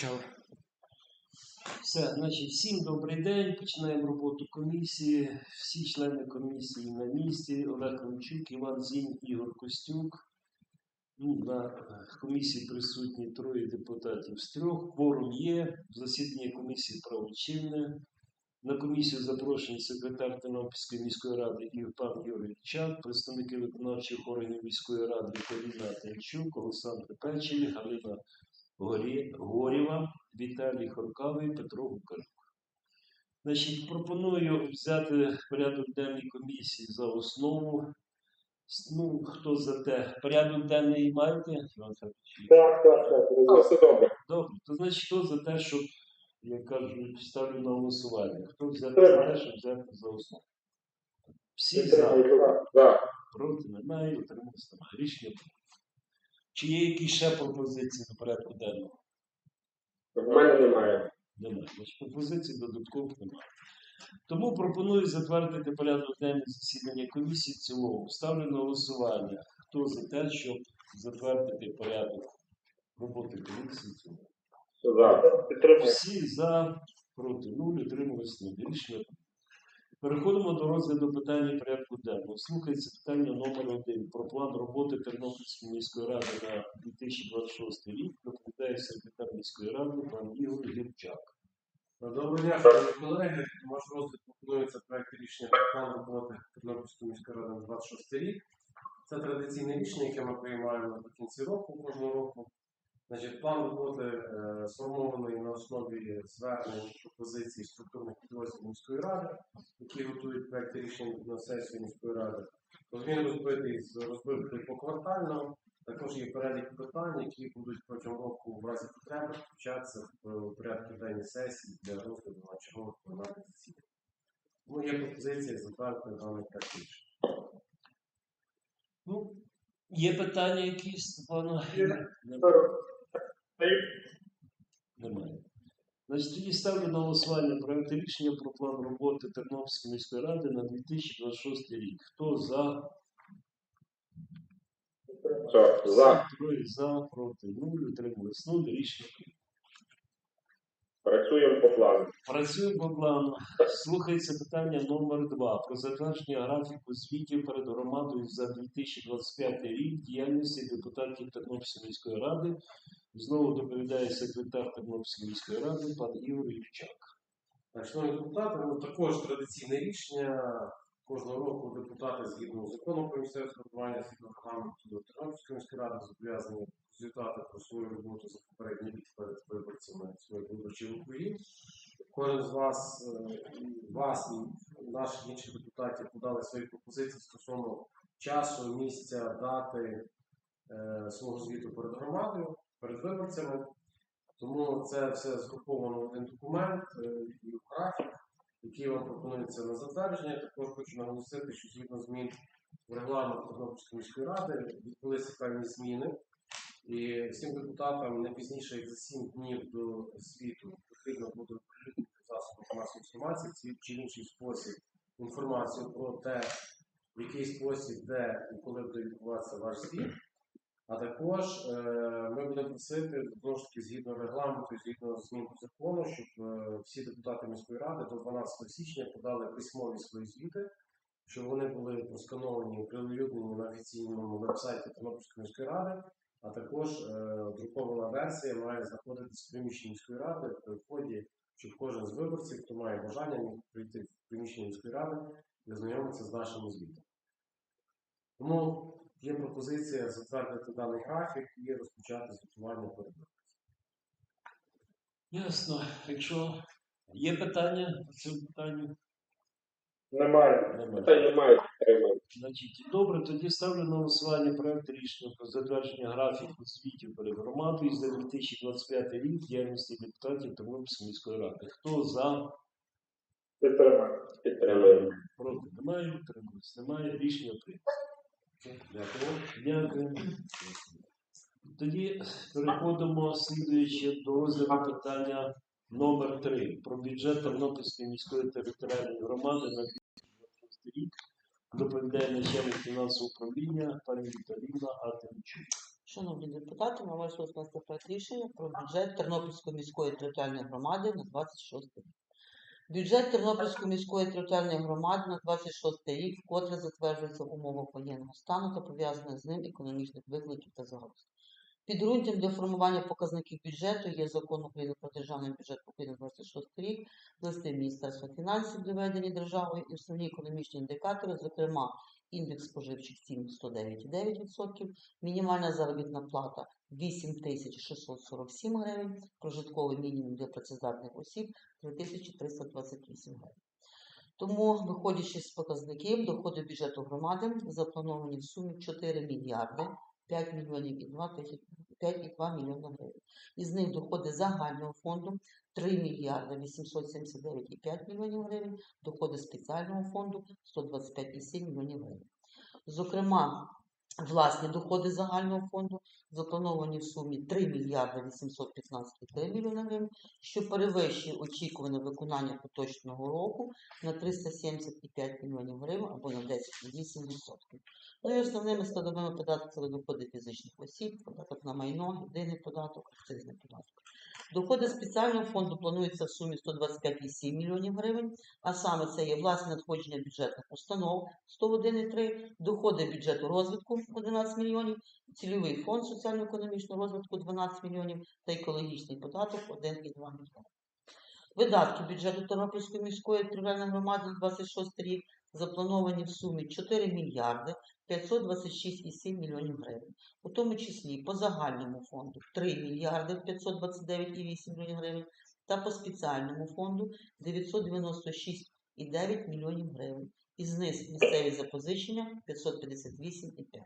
почали. Все, значить, всім добрий день. Починаємо роботу комісії. Всі члени комісії на місці. Олег Ромчук, Іван Зінь, Ігор Костюк. Ну, на комісії присутні троє депутатів з трьох. Кворум є. Засідання комісії правочинне. На комісію запрошений секретар Тернопільської міської ради Ігор пан Юрій Чак, представники виконавчих органів міської ради Віталіна Тенчук, Олександр Печель, Галина Горєва, Віталій Хоркавий, Петро Гукарюк. Значить, пропоную взяти порядок денний комісії за основу. Ну, хто за те? Порядок денний маєте, Так, так, так. Все добре. Добре, то значить, хто за те, щоб, як кажуть, ставлю на голосування. Хто взяти за те, щоб взяти за основу? Всі за. Проти немає, утримався немає. Рішення. Чи є якісь ще пропозиції до порядку денного? В мене немає. Немає. Значить, пропозицій додаткових немає. Тому пропоную затвердити порядок денний засідання комісії в цілому. Ставлю на голосування. Хто за те, щоб затвердити порядок роботи комісії в цілому? Всі за, проти нуль, утрималися нуль. Рішення. Переходимо до розгляду питання порядку денного. Слухається питання номер один про план роботи Тернопільської міської ради на 2026 рік. Доповідає секретар міської ради пан Ігор Гірчак. Доброго дня, шановні колеги. Ваш розгляд пропонується проект рішення про план роботи Тернопільської міської ради на 26 рік. Це традиційне рішення, яке ми приймаємо в кінці року кожного року. Значить, план роботи е, сформований на основі звернень пропозицій структурних підрозділів міської ради, які готують проекти рішень на сесію міської ради. Тож він розбитий з розбитий поквартально. Також є перелік питань, які будуть протягом року в разі потреби включатися в е, порядку денні сесії для розгляду на чергових пленарних засідань. Тому є пропозиція затвердити даний проект рішення. Ну, є питання якісь, Степана? Немає. Значить, тоді ставлю на голосування проект рішення про план роботи Тернопільської міської ради на 2026 рік. Хто за? За. Троє за, проти нуль, утримались нуль. Рішення. Працюємо по плану. Працюємо по плану. Слухається питання номер два про затвердження графіку звітів перед громадою за 2025 рік діяльності депутатів Тернопільської міської ради. Знову доповідає секретар Тернопільської міської ради пан Ігор Євчак. Шановні депутати, ну також традиційне рішення. Кожного року депутати згідно з законом про місцеве самоврядування, згідно регламенту Тернопільської міської ради зобов'язані звітати про свою роботу за попередній рік перед виборцями своїх виборчих округів. Кожен з вас, е, вас і наших інших депутатів подали свої пропозиції стосовно часу, місця, дати е, свого звіту перед громадою, перед виборцями. Тому це все згруповано в один документ е, і в графік, який вам пропонується на затвердження. Також хочу наголосити, що згідно змін в регламент Тернопільської міської ради відбулися певні зміни. І всім депутатам не пізніше як за 7 днів до звіту потрібно буде оприлюднити в масової інформації в чи інший спосіб інформацію про те, в який спосіб, де і коли буде відбуватися ваш звіт. А також е, ми будемо просити знову ж таки згідно регламенту, згідно змін до закону, щоб е, всі депутати міської ради до 12 січня подали письмові свої звіти, щоб вони були проскановані, прилюднені на офіційному вебсайті Тернопільської міської ради. А також е, друкована версія має знаходитися в приміщенні міської ради при вході, щоб кожен з виборців, хто має бажання, міг прийти в приміщення міської ради і ознайомитися з нашими звітами. Тому є пропозиція затвердити даний графік і розпочати звітування перед виборцями. Ясно. Якщо є питання по цьому питанню, Немає. немає. Та немає. Значить, добре, тоді ставлю на голосування проект рішення про затвердження графіку звітів перед громадою за 2025 рік діяльності депутатів Тернопільської міської ради. Хто за? Підтримую. Підтримую. Проти немає, утримались немає. Рішення прийнято. Дякую. Дякую. Тоді переходимо слідуючи до розгляду питання номер 3 про бюджет Тернопільської міської територіальної громади на 2026 рік. Доповідає начальник фінансового управління пані Віталіна Атемчук. Шановні депутати, на ваш розгляд проект рішення про бюджет Тернопільської міської територіальної громади на 26 рік. Бюджет Тернопільської міської територіальної громади на 26 рік вкотре затверджується в умовах воєнного стану та пов'язаних з ним економічних викликів та загроз. Підґрунтям для формування показників бюджету є закон України про державний бюджет України на 26 рік, листи Міністерства фінансів для ведення державою і основні економічні індикатори, зокрема індекс споживчих цін 109,9%, мінімальна заробітна плата 8647 гривень, прожитковий мінімум для працездатних осіб 3328 гривень. Тому, виходячи з показників, доходи бюджету громади заплановані в сумі 4 мільярди 5 мільйонів і 2 тисяч 5,2 мільйона гривень. Із них доходи загального фонду 3 мільярди 879,5 мільйонів гривень, доходи спеціального фонду 125,7 мільйонів гривень. Зокрема, власні доходи загального фонду заплановані в сумі 3 мільярди 815,3 мільйона гривень, що перевищує очікуване виконання поточного року на 375 мільйонів гривень або на 10,8%. Ну і основними складовими податків це доходи фізичних осіб, податок на майно, єдиний податок, акцизний податок. Доходи спеціального фонду плануються в сумі 125,7 мільйонів гривень, а саме це є власне надходження бюджетних установ 101,3, доходи бюджету розвитку 11 мільйонів, цільовий фонд соціально-економічного розвитку 12 мільйонів та екологічний податок 1,2 мільйона. Видатки бюджету Тернопільської міської територіальної громади 26 рік заплановані в сумі 4 мільярди 526,7 мільйонів гривень, у тому числі по загальному фонду 3 мільярди 529,8 мільйонів гривень та по спеціальному фонду 996,9 мільйонів гривень. Із них місцеві запозичення 558,5.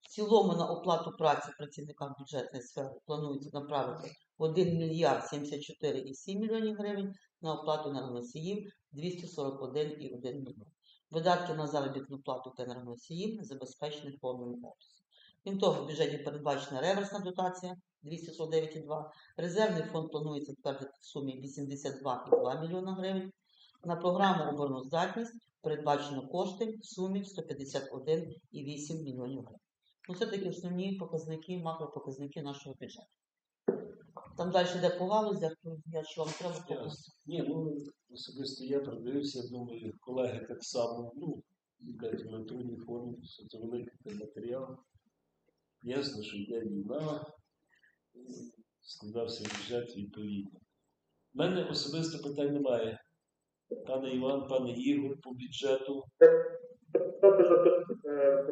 В цілому на оплату праці працівникам бюджетної сфери планується направити 1 мільярд 74,7 мільйонів гривень, на оплату енергоносіїв 241,1 мільйон. Видатки на заробітну плату та енергоносіїв забезпечені в повному обсязі. Крім того, в бюджеті передбачена реверсна дотація 249,2. Резервний фонд планується затвердити в сумі 82,2 мільйона гривень. На програму обороноздатність передбачено кошти в сумі 151,8 мільйонів гривень. Ну, це такі основні показники, макропоказники нашого бюджету. Там далі йде по галузях, то я що вам треба Ясно. Ні, ну особисто я продивився, думаю, колеги так само, ну, кажуть, в електронній формі, що це великий матеріал. Ясно, що йде війна, складався бюджет відповідно. У мене особисто питань немає. Пане Іван, пане Ігор, по бюджету. Це за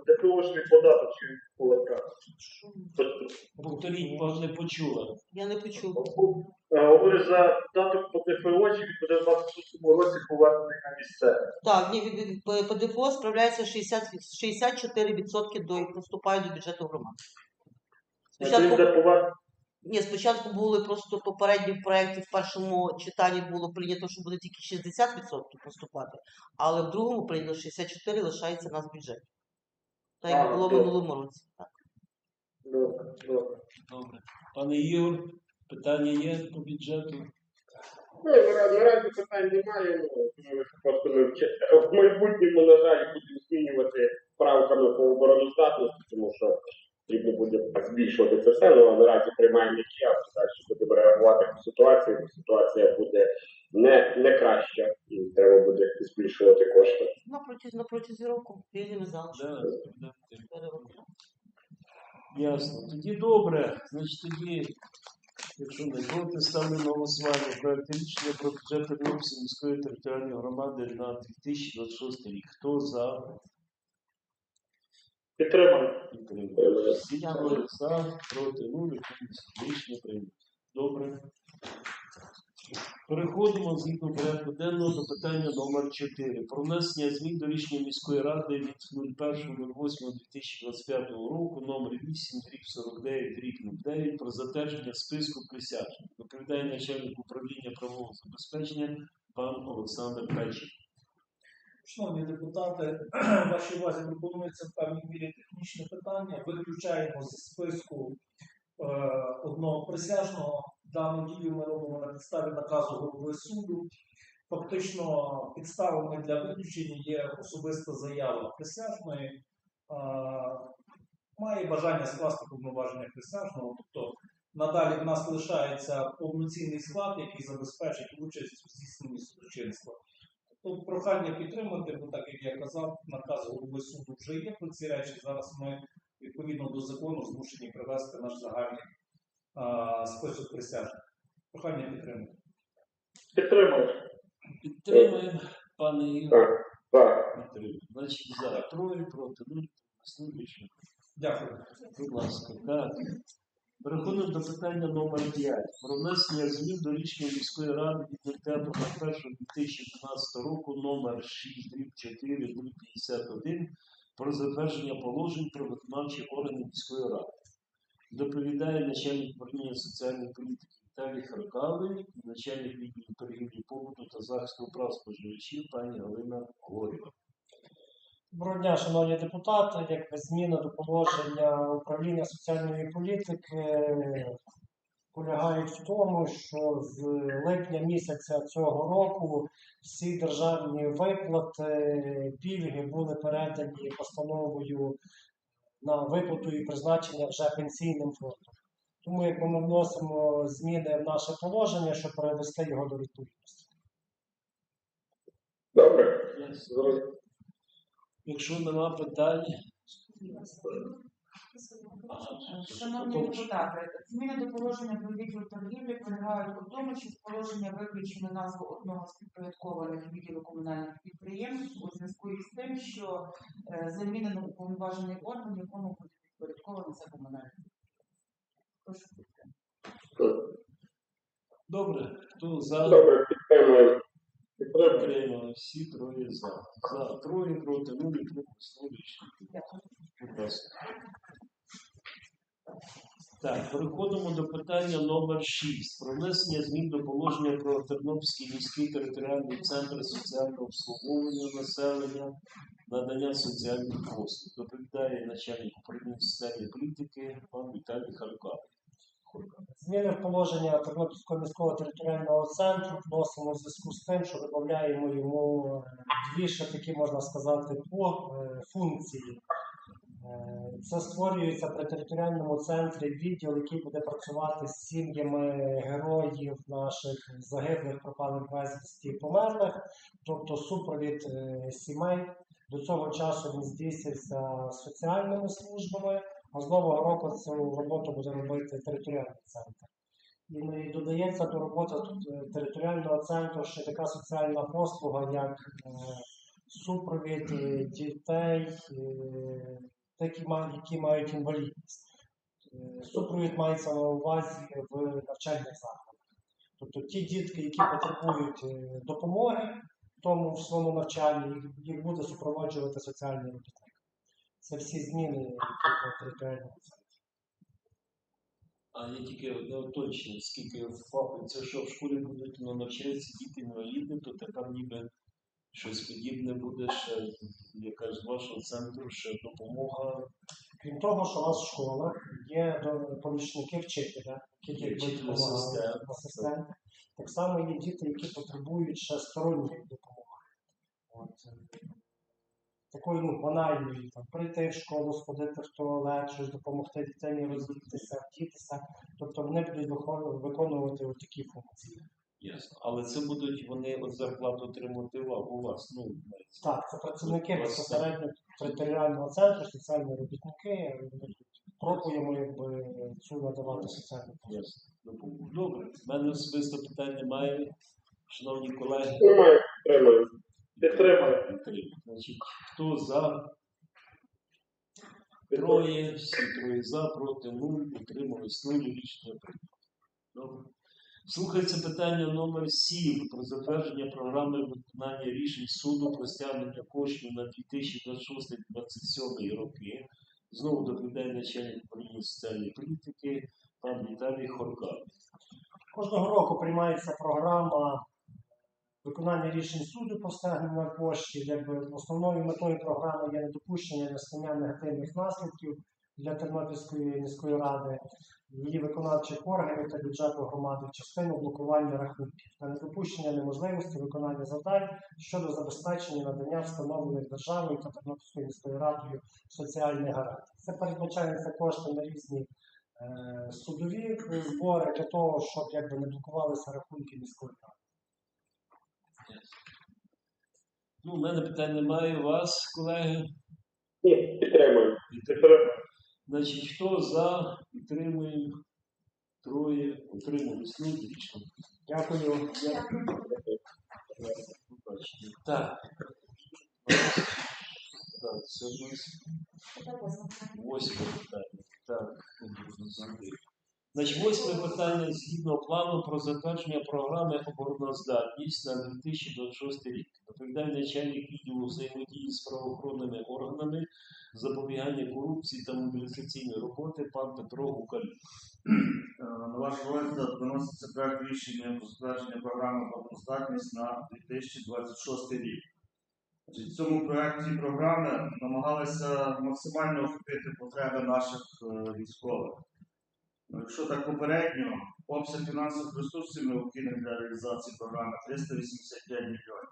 ДПОшний податок чи кулака. Повторіть, бо не почула. Я не почула. Говорю за даток по ДПО, чи він буде в 26 році повернений на місце. Так, ні, від- від- по- ДФО справляється 60, 64% до і поступають до бюджету громади. Він Спочатку, буде повернений. Ні, спочатку були просто попередні в проєкті в першому читанні було прийнято, що буде тільки 60% поступати, але в другому прийнято 64 лишається нас бюджеті. Так як було в добре. минулому році. Так. Добре, добре. Добре. Пане Ігор, питання є по бюджету? Ну, наразі, питань немає, ну, ми просто ми в майбутньому, на жаль, будемо змінювати правками по обороноздатності, тому що потрібно буде збільшувати це все, ну, а наразі приймаємо які, а далі будемо реагувати по ситуації, бо ситуація буде не, не краща, і треба буде збільшувати кошти. На протязі, на протязі року да. Перерахунок. Ясно. Тоді добре. Значить, тоді, якщо не проти, ставлю на голосування проект рішення про бюджет Тернопільської міської територіальної громади на 2026 рік. Хто за Всі за, проти нуль, рішення прийнято. Добре. Переходимо згідно порядку денного до питання номер 4 про внесення змін до рішення міської ради від 01.08.2025 року номер 8 дріб 49 дріб 09 про затвердження списку присяжних. Доповідає начальник управління правового забезпечення пан Олександр Печик. Шановні депутати, вашій увазі пропонується в певній мірі технічне питання. Виключаємо зі списку е, одного присяжного. Дану дію ми робимо на підставі наказу голови суду. Фактично, підставами для виключення є особиста заява присяжної. Е, має бажання скласти повноваження присяжного, тобто надалі в нас лишається повноцінний склад, який забезпечить участь у здійсненні судочинства. Тобто прохання підтримати, бо так як я казав, наказ голови суду вже є про ці речі. Зараз ми відповідно до закону змушені привести наш загальний а, список присяжних. Прохання підтримати. Підтримую. Підтримуємо, пане Ігор. Так. Так. Значить, за троє проти нуль. Дякую. Будь ласка, так. Переходимо до питання номер 5. Про внесення змін до рішення міської ради від 05.01.2012 року номер 6 4 51 про затвердження положень про виконавчі органи міської ради. Доповідає начальник управління соціальної політики Віталій Харкавий і начальник відділу торгівлі побуту та захисту прав споживачів пані Галина Горєва. Доброго дня, шановні депутати. Як зміни до положення управління соціальної політики полягають в тому, що з липня місяця цього року всі державні виплати, пільги були передані постановою на виплату і призначення вже пенсійним фондом. Тому як ми вносимо зміни в наше положення, щоб перевести його до відповідності. Добре. Якщо нема питань, Шановні депутати, зміни до положення про відділ торгівлі полягають у тому, що з положення виключено назву одного з підпорядкованих відділу комунальних підприємств у зв'язку із тим, що е, замінено уповноважений орган, якому буде підпорядковано це комунальне. Прошу підтримати. добре, хто за Добре, підтримую. Підтримую. Підтримали всі троє за. За троє проти. Будь ласка. Так, переходимо до питання номер 6. Про внесення змін до положення про Тернопільський міський територіальний центр соціального обслуговування населення, надання соціальних послуг. Доповідає начальник управління соціальної політики пан Віталій Харкав. Зміни в положення Тернопільського міського територіального центру вносимо в зв'язку з тим, що додаємо йому дві ще такі, можна сказати, по е, функції. Е, Це створюється при територіальному центрі відділ, який буде працювати з сім'ями героїв наших загиблих, пропалих безвісті і померлих, тобто супровід е, сімей. До цього часу він здійснюється соціальними службами, а з нового року цю роботу буде робити територіальний центр. І додається до роботи е, територіального центру ще така соціальна послуга, як е, супровід е, дітей, які мають- інвалідність. Супровід мається на увазі в навчальних закладах. Тобто ті дітки, які потребують допомоги в тому в своєму навчанні, їх буде супроводжувати соціальний робітник. Це всі зміни територіальному центрі. А я тільки одне уточнення, скільки фахів, це що в школі будуть ну, навчатися діти інваліди, то тепер ніби щось подібне буде ще якась з вашого центру, ще допомога. Крім того, що у нас в школах є помічники вчителя, які будуть асистенти. Так само є діти, які потребують ще сторонньої допомоги. От. Такої ну, банальної, там, прийти в школу, сходити в туалет, щось допомогти дитині розвитися, вчитися. Тобто вони будуть виконувати такі функції. Ясно. Але це будуть вони от зарплату отримувати ва- у вас. Ну. Так, це працівники безпосередньо територіального центру, соціальні робітники. Ми Пробуємо якби цю надавати соціальну послугу. Допомогу. Добре. У мене особисто питань немає. Шановні колеги, Немає. Підтримую. Підтримую. підтримують. Значить, хто за? Троє, всі троє за, проти нуль, утримались нуль, рішення прийнято. Добре. Слухається питання номер 7 про затвердження програми виконання рішень суду про стягнення коштів на 2026-2027 роки. Знову доповідає начальник управління соціальної політики пан Віталій Хоркав. Кожного року приймається програма виконання рішень суду по стягненню коштів. Якби основною метою програми є недопущення настання негативних наслідків для Тернопільської міської ради, її виконавчих органів та бюджету громади в частину блокування рахунків та недопущення неможливості виконання завдань щодо забезпечення надання встановлених державою та Тернопільською міською радою соціальних гарантій. Це передбачаються кошти на різні е, судові збори для того, щоб якби не блокувалися рахунки міської ради. Ну, у мене питань немає. У вас, колеги? Ні, підтримую. Значить, хто за, підтримуємо. Троє, утримались. Ну, двічно. Дякую. Побачимо. Так. Так, це у нас восьме питання. Так, Значить, восьме питання згідно плану про затвердження програми обороноздатність на 2026 рік. Доповідає начальник відділу взаємодії з правоохоронними органами, запобігання корупції та мобілізаційної роботи пан Петро Гукаль. Е, На ваш розгляд виноситься проект рішення про затвердження програми «Обороноздатність» на 2026 рік. В цьому проекті програми намагалися максимально охопити потреби наших е, військових. Ну, Якщо так попередньо, обсяг фінансових ресурсів необхідних для реалізації програми 385 мільйонів.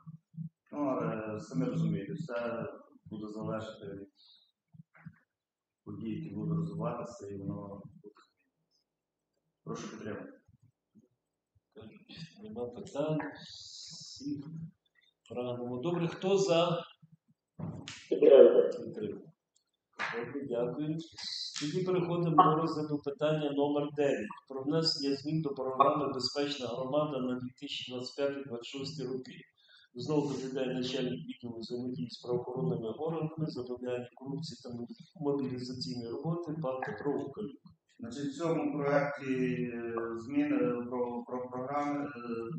Ну, але самі розумієте, все буде залежати від подій, які будуть розвиватися, і воно буде Прошу підтримати. Нема питань. Всіх прагнемо. Добре, хто за? Підтримую. Добре, дякую. Тоді переходимо до розгляду питання номер 9 про внесення змін до програми Безпечна громада на 2025-2026 роки. Знову доповідає начальник відділу взаємодії з правоохоронними органами, запобігання корупції та мобілізаційної роботи пан Петро Гукалюк. Значить, в цьому проєкті е, зміни про, про програми, е,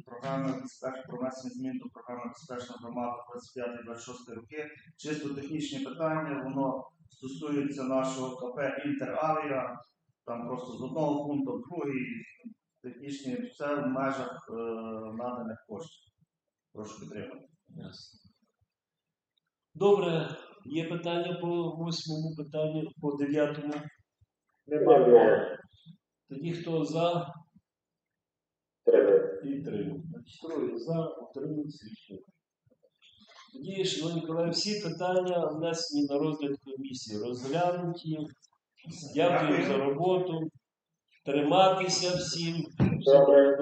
програми безпеч- про внесення змін до програми Безпечна громада 25-26 роки. Чисто технічні питання, воно стосується нашого КП Інтеравіа, там просто з одного пункту в другий, технічні, все в межах е, наданих коштів. Прошу підтримати. Ясно. Добре, є питання по восьмому питанню, по дев'ятому. Немає. Тоді хто за, Підтримую. підтримує. Значить, троє за, утримується рішення. Тоді, шановні колеги, всі питання внесені на розгляд комісії, розглянуті. Дякую за роботу. Триматися всім. Добре.